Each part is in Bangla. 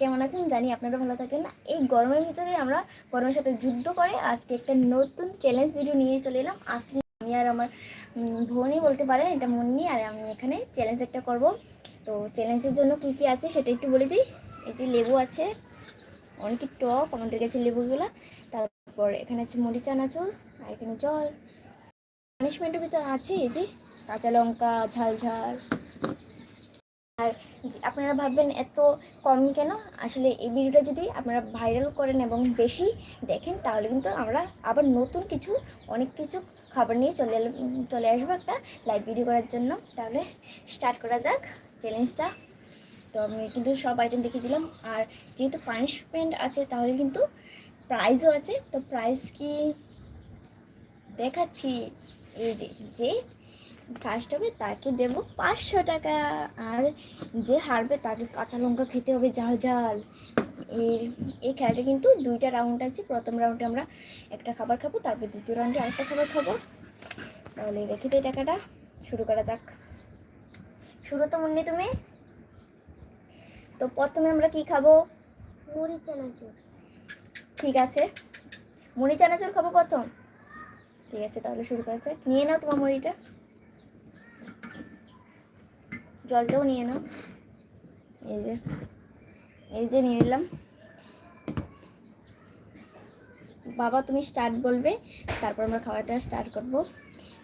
কেমন আছেন? জানি আপনারা ভালো থাকেন। না এই গরমের ভিতরে আমরা গরমের সাথে যুদ্ধ করে আজকে একটা নতুন চ্যালেঞ্জ ভিডিও নিয়ে চলে এলাম। আজকে আমি আর আমার বোনই বলতে পারেন, এটা মুন্নি আর আমি এখানে চ্যালেঞ্জ একটা করব। তো চ্যালেঞ্জের জন্য কি কি আছে সেটা একটু বলে দিই। এই যে লেবু আছে, অনেক টক, আমাদের কাছে লেবুগুলো। তারপর এখানে আছে মুড়ি চানাচুর আর এখানে জল। পানিশমেন্টের ভিতরে আছে এই যে কাঁচা লঙ্কা ঝাল ঝাল আর আপনারা ভাববেন এত কম কেন? আসলে এই ভিডিওটা যদি আপনারা ভাইরাল করেন এবং বেশি দেখেন, তাহলে কিন্তু আমরা আবার নতুন কিছু, অনেক কিছু খাবার নিয়ে চলে চলে আসব একটা লাইভ ভিডিও করার জন্য। তাহলে স্টার্ট করা যাক চ্যালেঞ্জটা তো আমি কিন্তু সব আইটেম দেখিয়ে দিলাম। আর যেহেতু পানিশমেন্ট আছে, তাহলে কিন্তু প্রাইজও আছে। তো প্রাইস কি দেখাচ্ছি? এই যে যে ফার্স্ট হবে তাকে দেব পাঁচশো টাকা। আর যে হারবে তাকে কাঁচা লঙ্কা খেতে হবে ঝাল ঝাল। এর এই খেলাটা কিন্তু দুইটা রাউন্ড আছে। প্রথম রাউন্ডে আমরা একটা খাবার খাব তারপর দ্বিতীয় রাউন্ডে আরেকটা খাবার খাব। তাহলে রেখে দিই টাকাটা। শুরু করা যাক। শুরু তো মনে তুমি। তো প্রথমে আমরা কি খাব? মুড়ি চানাচুর। ঠিক আছে। মুড়ি চানাচুর খাব প্রথম। ঠিক আছে তাহলে শুরু করা যাক। নিয়ে নাও তোমার মুড়িটা। জলটাও নিয়ে নাও। এই যে এই যে নিয়ে নিলাম। বাবা, তুমি স্টার্ট বলবে, তারপর আমরা খাওয়াটা স্টার্ট করব।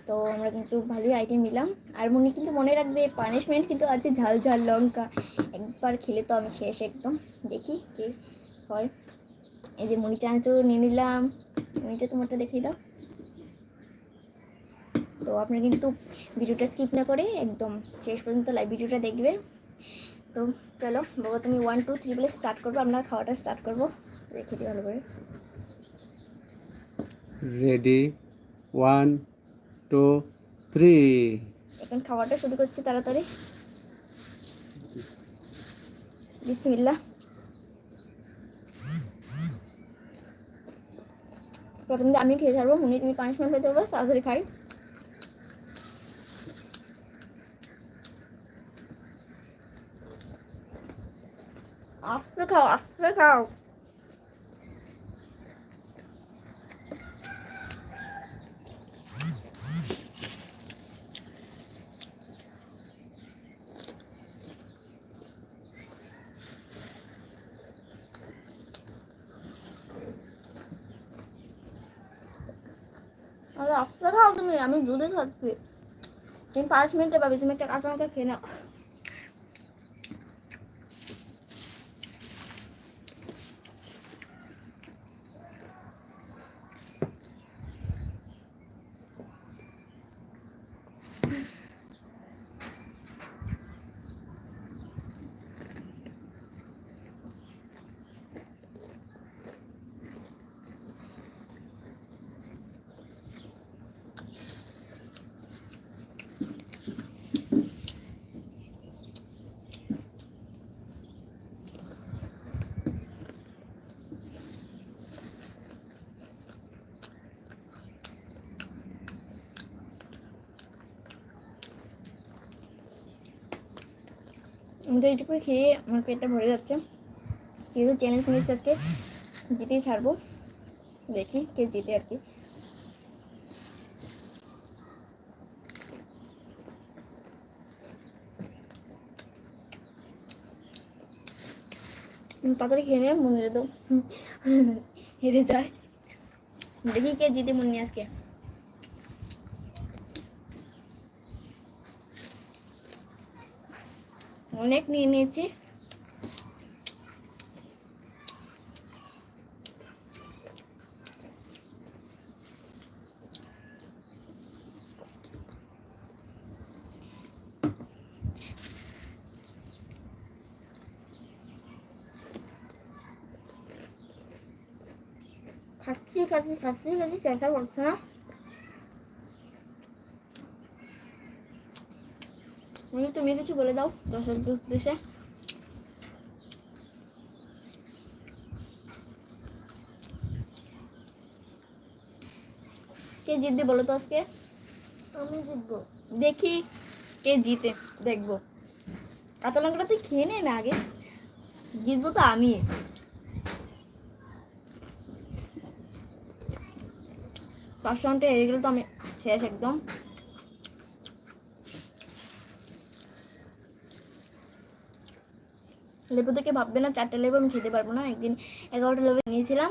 তো আমরা কিন্তু ভালোই আইটেম নিলাম। আর মনে কিন্তু মনে রাখবে পানিশমেন্ট কিন্তু আছে, ঝাল ঝাল লঙ্কা। একবার খেলে তো আমি শেষ একদম। দেখি কে হয়। এই যে মুড়ি চানাচুর নিয়ে নিলাম। মুড়িটা তোমারটা দেখিয়ে দাও। তো আপনারা কিন্তু ভিডিওটা স্কিপ না করে একদম শেষ পর্যন্ত লাইভ ভিডিওটা দেখবে তো চলো বাবা তুমি ওয়ান টু থ্রি বলে স্টার্ট করব আমরা খাওয়াটা স্টার্ট করব। রেখে দিই ভালো করে। রেডি ওয়ান টু থ্রি এখন খাওয়াটা শুরু করছি তাড়াতাড়ি। বিসমিল্লা প্রথম দিয়ে আমি খেয়ে ছাড়বো হুনি তুমি পাঁচ মিনিট হতে হবে তাড়াতাড়ি খাই। আস্তে খাও আস্তে খাও আস্তে খাও তুমি, আমি দুধে খাচ্ছি। তুমি পাঁচ মিনিটে পাবে, তুমি একটা কাঁচা লঙ্কা খেয়ে নাও। আমি তো এইটুকু খেয়ে আমার পেটটা ভরে যাচ্ছে। যেহেতু চ্যালেঞ্জ নিয়েছি আজকে, জিতেই ছাড়বো। দেখি কে জিতে আর কি। তাড়াতাড়ি খেয়ে নেবে মনে তো হেরে যায়। দেখি কে জিতে মুন্নি আজকে। অনেক নিয়ে নিয়েছি। খাচ্ছি খাচ্ছি খাচ্ছি খাচ্ছি চেষ্টা করছে না তুমি তুমি কিছু বলে দাও দর্শক উদ্দেশ্যে কে জিতবে বলো তো আজকে? আমি জিতবো। দেখি কে জিতে দেখব। কাঁচা লঙ্কাটা তুই খেয়ে নে না আগে। জিতবো তো আমি। ফার্স্ট রাউন্ডে হেরে গেলে তো আমি শেষ একদম। লেবু থেকে ভাববে না চারটে লেবু আমি খেতে পারব না। একদিন এগারোটা লেবু নিয়েছিলাম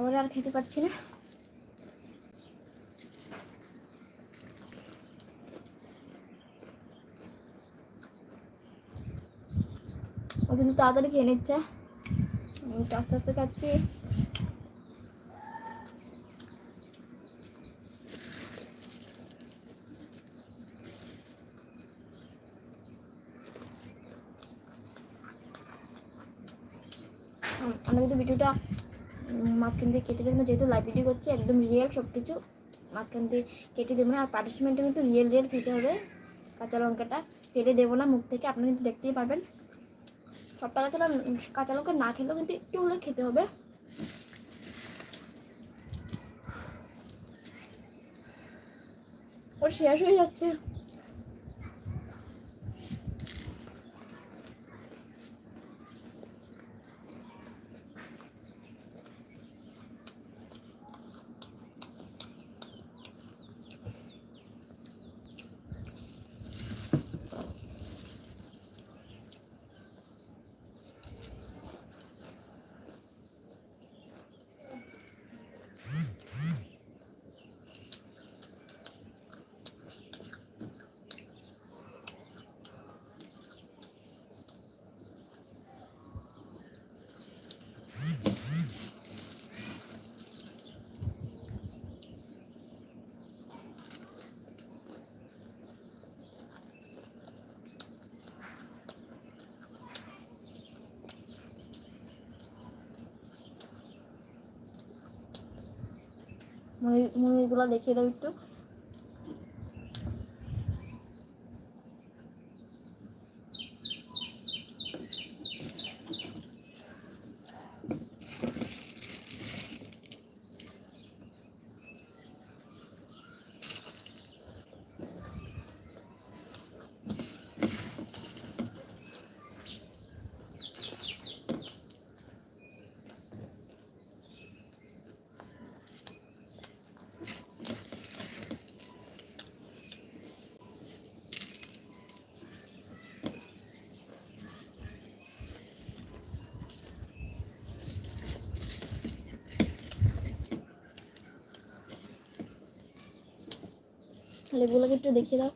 এবারে আর খেতে পাচ্ছি না। ও কিন্তু তাড়াতাড়ি খেয়ে নিচ্ছে। আস্তে আস্তে খাচ্ছি। আমরা কিন্তু ভিডিওটা মাঝখান দিয়ে কেটে দেবো না, যেহেতু লাইভ ভিডিও করছি, একদম রিয়েল সব কিছু মাঝখান দিয়ে কেটে দেবো না, আর পার্টিসিপেন্টও কিন্তু রিয়েল রিয়েল খেতে হবে। কাঁচা লঙ্কাটা ফেলে দেবো না মুখ থেকে, আপনারা কিন্তু দেখতেই পারবেন। সবটা কাঁচা কাঁচা লঙ্কা না খেলেও কিন্তু একটু হলে খেতে হবে। ওর শেষ হয়ে যাচ্ছে। মুড়ি দেখিয়ে দাও একটু। লেবুগুলোকে একটু দেখিয়ে দাও।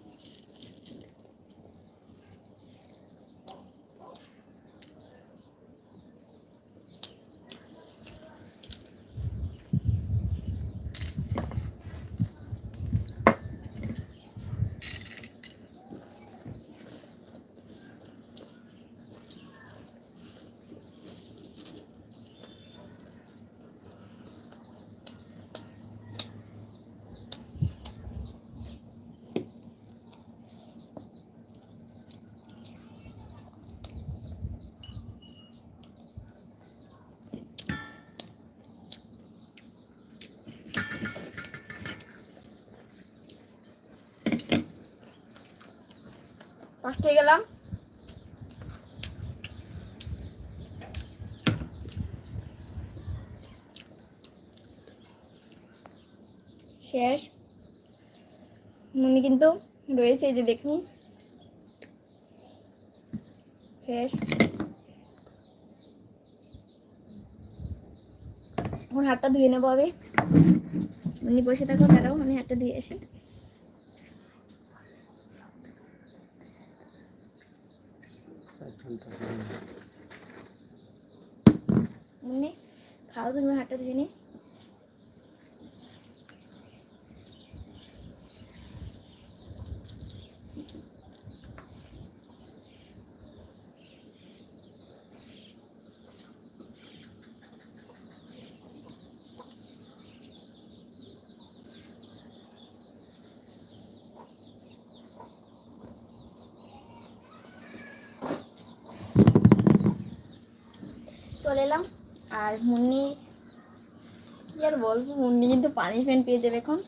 ফার্স্ট হয়ে গেলাম। শেষ। মনে কিন্তু রয়েছে যে দেখুন। শেষ। এখন হাতটা ধুয়ে নেব আমি বসে থাকো দাঁড়াও, আমি হাতটা ধুয়ে আসি। মুন্নি খাও তুমি হাতটা ধুয়ে নি চলে এলাম। আর মুন্নি, কি আর বলব, মুন্নি কিন্তু পানিশমেন্ট পেয়ে যাবে এখন।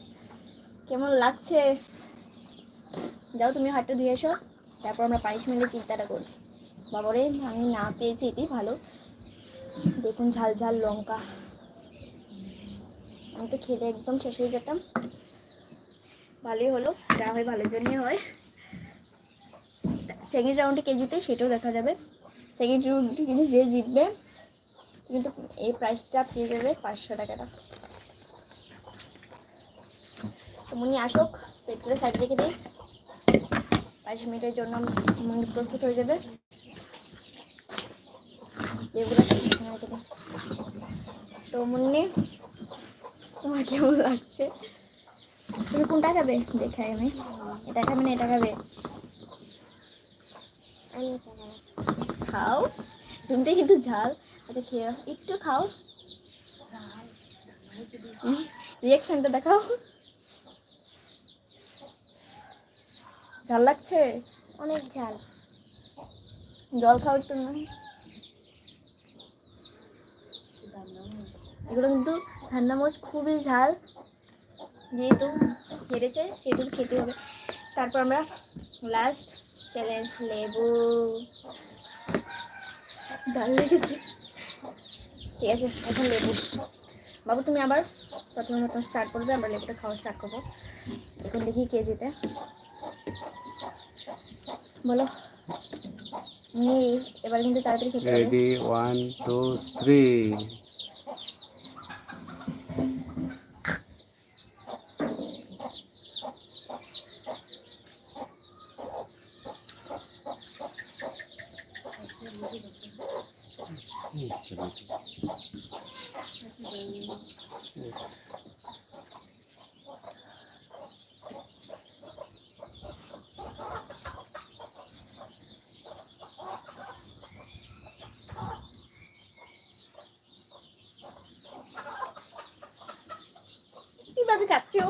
কেমন লাগছে? যাও তুমি হাতটা ধুয়ে এসো, তারপর আমরা পানিশমেন্টের চিন্তাটা করছি। বাবারে, আমি না পেয়েছি, এটাই ভালো। দেখুন ঝাল ঝাল লঙ্কা। আমি তো খেতে একদম শেষ হয়ে যেতাম। ভালোই হলো, যা হয় ভালোর জন্যই হয়। সেকেন্ড রাউন্ডে কে জিতে সেটাও দেখা যাবে। সেকেন্ড রাউন্ডে কিন্তু যে জিতবে কিন্তু এই প্রাইসটা পেয়ে যাবে পাঁচশো টাকাটা। তো মুনি আসুক পেট করে সাইড রেখে দিই। পাঁচ মিনিটের জন্য মুনি প্রস্তুত হয়ে যাবে। এগুলো। তো মুন্নি তোমার কেমন লাগছে? তুমি কোনটা খাবে? দেখাই আমি। এটা খাবে না এটা খাবে। খাও। দুটোই কিন্তু ঝাল। আচ্ছা খেয়ে একটু খাও। রিয়াকশনটা দেখাও। ঝাল লাগছে? অনেক ঝাল। জল খাও একটু এগুলো কিন্তু ঠান্ডা খুবই ঝাল। যেহেতু হেরেছে সেহেতু খেতে হবে। তারপর আমরা লাস্ট চ্যালেঞ্জ লেবু। ঝাল লেগেছে। ঠিক আছে, এখন লেবু বাবু, তুমি আবার প্রথমে মতন স্টার্ট করবে আমরা লেবুটা খাওয়া স্টার্ট করব। এখন দেখি কে যেতে বলো। এবার কিন্তু তাড়াতাড়ি খেতে রেডি ওয়ান টু থ্রি কীভাবে খাচ্ছো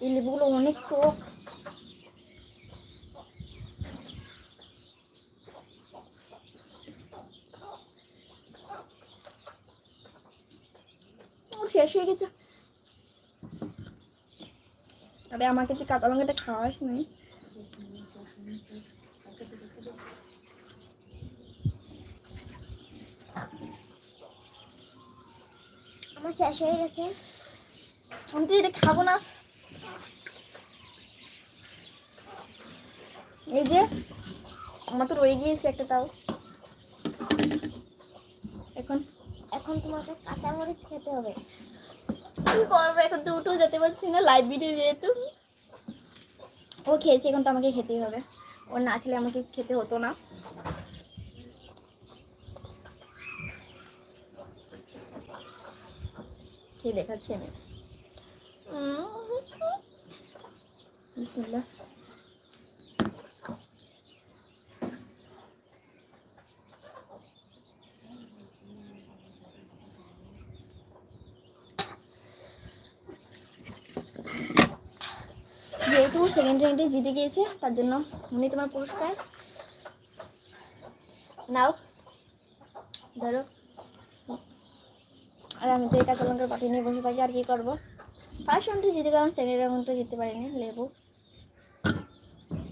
এই লেবুগুলো অনেক টক। শেষ হয়ে গেছে। আরে আমার কাছে কাঁচা লঙ্কাটা খাওয়াস নাই আমার শেষ হয়ে গেছে। আমি তো এটা খাব না। এই যে আমার তো রয়ে গিয়েছে একটা তাও। এখন এখন তোমাকে কাঁচামরিচ খেতে হবে। কি করব এখন তো উঠেও যেতে পারছি না লাইভ ভিডিও যেহেতু। ও খেয়েছে এখন তো আমাকে খেতেই হবে। ও না খেলে আমাকে খেতে হতো না। খেয়ে দেখাচ্ছি আমি। বিসমিল্লাহ যেহেতু সেকেন্ড রাউন্ডে জিতে গিয়েছে, তার জন্য উনি তোমার পুরস্কার। নাও। ধরো। আর আমি তো এই কাঁচা লঙ্কার পাটি নিয়ে বসে থাকি, আর কি করব? ফার্স্ট রাউন্ডে জিতে গেলাম সেকেন্ড রাউন্ডে জিততে পারিনি, লেবু।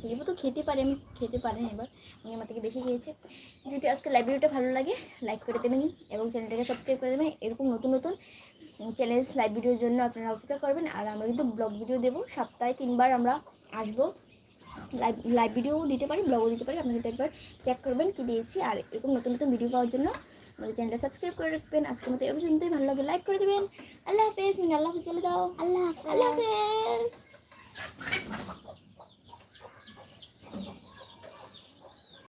লেবু তো খেতে পারি, আমি খেতে পারি না এবার, আমি আমার থেকে বেশি খেয়েছি। যদি আজকে লাইব্রেরিটা ভালো লাগে লাইক করে দেবেন এবং চ্যানেলটাকে সাবস্ক্রাইব করে দেবেন, এরকম নতুন নতুন চ্যালেঞ্জ লাইভ ভিডিওর জন্য আপনারা অপেক্ষা করবেন। আর আমরা কিন্তু ব্লগ ভিডিও দেবো। সপ্তাহে তিনবার আমরা আসব। লাইভ লাইভ ভিডিও দিতে পারি ব্লগও দিতে পারি। আপনি কিন্তু একবার চেক করবেন কি দিয়েছি। আর এরকম নতুন নতুন ভিডিও পাওয়ার জন্য আমাদের চ্যানেলটা সাবস্ক্রাইব করে রাখবেন। আজকের মতো এই পর্যন্তই। ভালো লাগে লাইক করে দেবেন। আল্লাহ হাফেজ। মিনা আল্লাহ হাফেজ বলে দাও। আল্লাহ আল্লাহ হাফেজ।